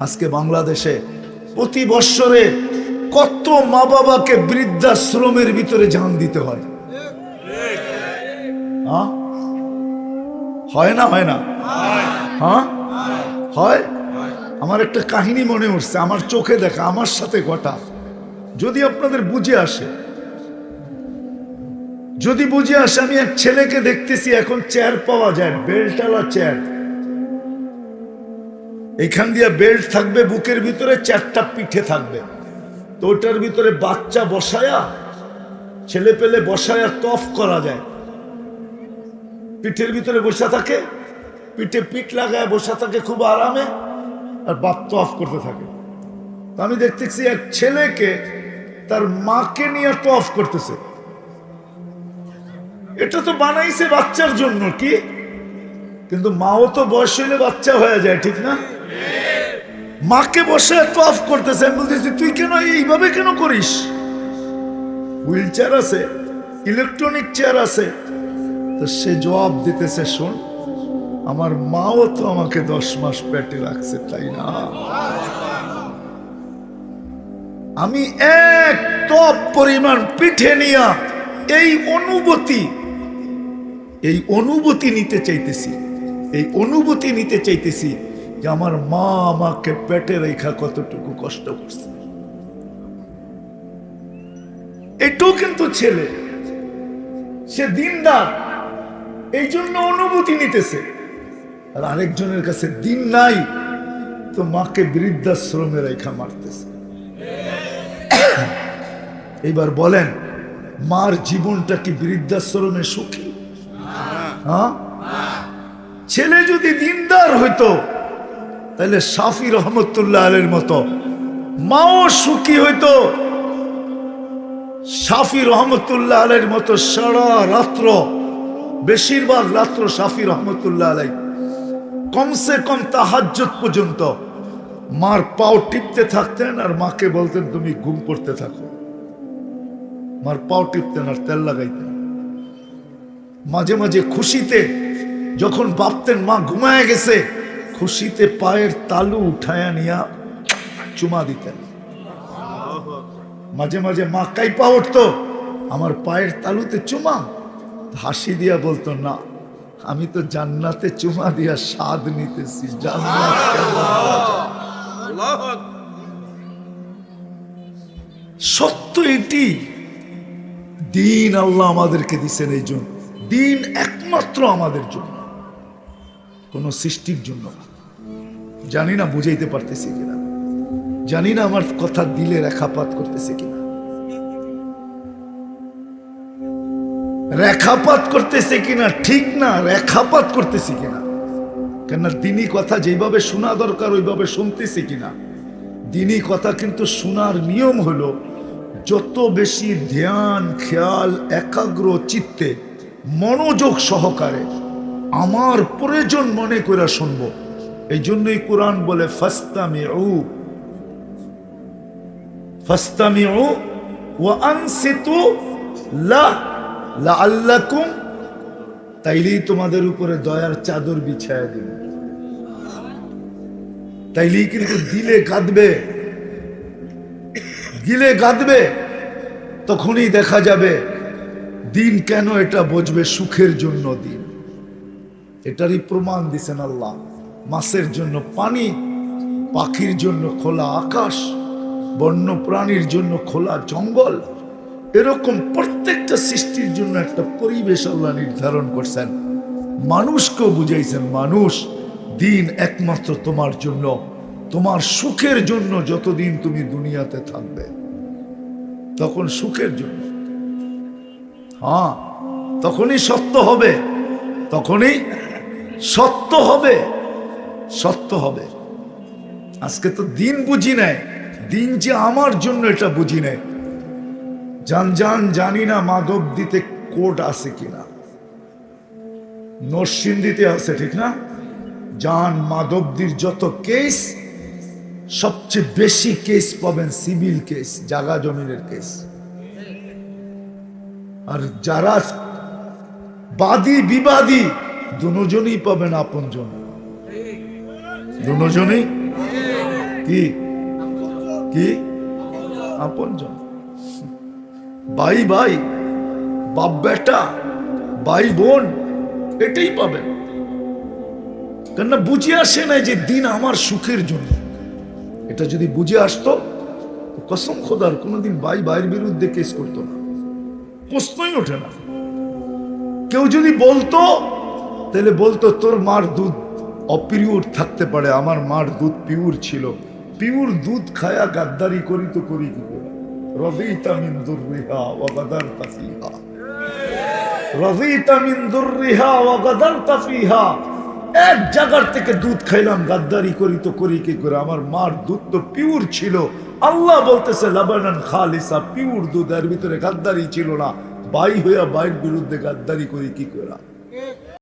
আজকে বাংলাদেশে প্রতি বৎসরে কত মা বাবাকে বৃদ্ধাশ্রমের ভিতরে জান দিতে হয়। হ্যাঁ? হয় না হয় না? হ্যাঁ? হয়? আমার একটা কাহিনী মনে উঠছে, আমার চোখে দেখা, আমার সাথে ঘটা। যদি আপনাদের বুঝে আসে, যদি বুঝে আসে, আমি এক ছেলেকে দেখতেছি, এখন চেয়ার পাওয়া যায় বেল্টালা চেয়ার এখান দিয়ে বেল্ট থাকবে, বুকের ভিতরে চারটা পিঠে থাকবে। তো ওটার ভিতরে বাচ্চা বসায়া, ছেলে পেলে বসায়া তফ করা যায়। পিঠের ভিতরে বসা থাকে, পিঠে পিঠ লাগায় বসা থাকে খুব আরামে, আর বাপ তফ করতে থাকে। তো আমি দেখতেছি এক ছেলেকে তার মাকে নিয়ে তফ করতেছে। এটা তো বানাইছে বাচ্চার জন্য কি? কিন্তু মাও তো বয়স হইলে বাচ্চা হয়ে যায়, ঠিক না? মাকে বসে তফ করতেছে, আমি বলতেছি, তুই কেন এইভাবে কেন করিস? হুইল চেয়ার আছে, ইলেকট্রনিক চেয়ার আছে। তো সে জবাব দিতেছে, শোন, আমার মাও তো আমাকে দশ মাস পেটে রাখছে, তাই না? আমি এক টপ পরিমাণ পিঠে নিয়া এই অনুভূতি এই অনুভূতি নিতে চাইতেছি, এই অনুভূতি নিতে চাইতেছি। যে আমার মা আমাকে পেটে রেখা কতটুকু কষ্ট করছে। এটাও কিন্তু ছেলে। সে দিনদার। এই জন্য অনুভূতি নিতেছে। আর আরেকজনের কাছে দিন নাই, তো মাকে বৃদ্ধাশ্রমে রেখা মারতেছে। এবার বলেন, মার জীবনটা কি বৃদ্ধাশ্রমে সুখী? হ্যাঁ? ছেলে যদি দিনদার হইতো তাহলে সাফি রহমতুল্লাহ আলের মতো মাও সুখী হইতো। সাফি রহমতুল্লাহ আলের মতো সারা রাত্র, বেশিরভাগ রাত্র সাফি রহমতুল্লাহ আলাই। কমসে কম তাহাজ্জত পর্যন্ত মার পাও টিপতে থাকতেন আর মাকে বলতেন, তুমি ঘুম পড়তে থাকো। মার পাও টিপতেন আর তেল লাগাইতেন। মাঝে মাঝে খুশিতে যখন ভাবতেন মা ঘুমায় গেছে খুশিতে পায়ের তালু উঠায়া নিয়া চুমা দিতেন। মাঝে মাঝে মা কাইপা উঠতো, আমার পায়ের তালুতে চুমা, হাসি দিয়া বলতো, না, আমি তো জান্নাতে চুমা দিয়া স্বাদ নিতেছি সত্য এটি। দিন আল্লাহ আমাদেরকে দিছেন এই জন্য। দিন একমাত্র আমাদের জন্য। কোন সৃষ্টির জন্য জানি না বুঝাইতে পারতেছি কিনা। জানি না আমার কথা দিলে রেখাপাত করতেছে কিনা। রেখাপাত করতেছে কিনা ঠিক না, রেখাপাত করতেছি কিনা। কেন দিনই কথা যেভাবে শোনা দরকার, ওইভাবে শুনতেছি কিনা। দিনই কথা কিন্তু শোনার নিয়ম হলো, যত বেশি ধ্যান, খেয়াল, একাগ্র, চিত্তে মনোযোগ সহকারে আমার প্রয়োজন মনে করে শুনব। এই জন্যই কোরআন বলে ফাস্তামি ও ফাস্তামি ও আনসিতু লা লাআল্লাকুম। তাইলেই তোমাদের উপরে দয়ার চাদর বিছায়া দিবে। তাইলেই কিন্তু দিলে কাঁদবে গিলে কাঁদবে তখনই দেখা যাবে, দিন কেন এটা বুঝবে সুখের জন্য দিন। এটারই প্রমাণ দিছেন আল্লাহ। মাছের জন্য পানি, পাখির জন্য খোলা আকাশ বন্য প্রাণীর জন্য খোলা জঙ্গল। এরকম প্রত্যেকটা সৃষ্টির জন্য একটা পরিবেশ আল্লাহ নির্ধারণ করছেন। মানুষকেও বুঝাইছেন, মানুষ, দিন একমাত্র তোমার জন্য। তোমার সুখের জন্য যতদিন তুমি দুনিয়াতে থাকবে। তখন সুখের জন্য। হ্যাঁ তখনই সত্য হবে, তখনই সত্য হবে সত্য হবে। আজকে তো দিন বুঝি নেয় দিন যে আমার জন্য এটা বুঝি নেয় জান জান, জানি না মাধব দিতে কোর্ট আছে কিনা। নরসিংদীতে আছে, ঠিক না? জান মাধবদির যত কেস, সবচেয়ে বেশি কেস পাবেন সিভিল কেস, জাগা জমিনের কেস। আর যারা বাদী, বিবাদী দুজনই পাবেন আপন জন। দুজনই? কি? কি? আপনজন ভাই ভাই, বাপ, বেটা, ভাই, বোন, এটাই পাবেন। কেননা বুঝে আসে না যে দিন আমার সুখের জন্য। এটা যদি বুঝে আসতো কসম খোদার, কোনোদিন ভাই, ভাইয়ের বিরুদ্ধে কেস করতো না। প্রশ্নই ওঠে না। কেউ যদি বলতো তাহলে বলতো তোর মার দুধ অপিউর থাকতে পারে, আমার মার দুধ পিউর ছিল। পিউর দুধ খায়া গাদ্দারি করি তো করি কি এক জায়গার থেকে দুধ খাইলাম, গাদ্দারি করি তো করি কি করে? আমার মার দুধ তো পিউর ছিল। আল্লাহ বলতেছে, লাবানান খালিসা, পিউর দুধ, এর ভিতরে গাদ্দারি ছিল না। বাই হইয়া বাইর বিরুদ্ধে গাদ্দারি করি কি করে?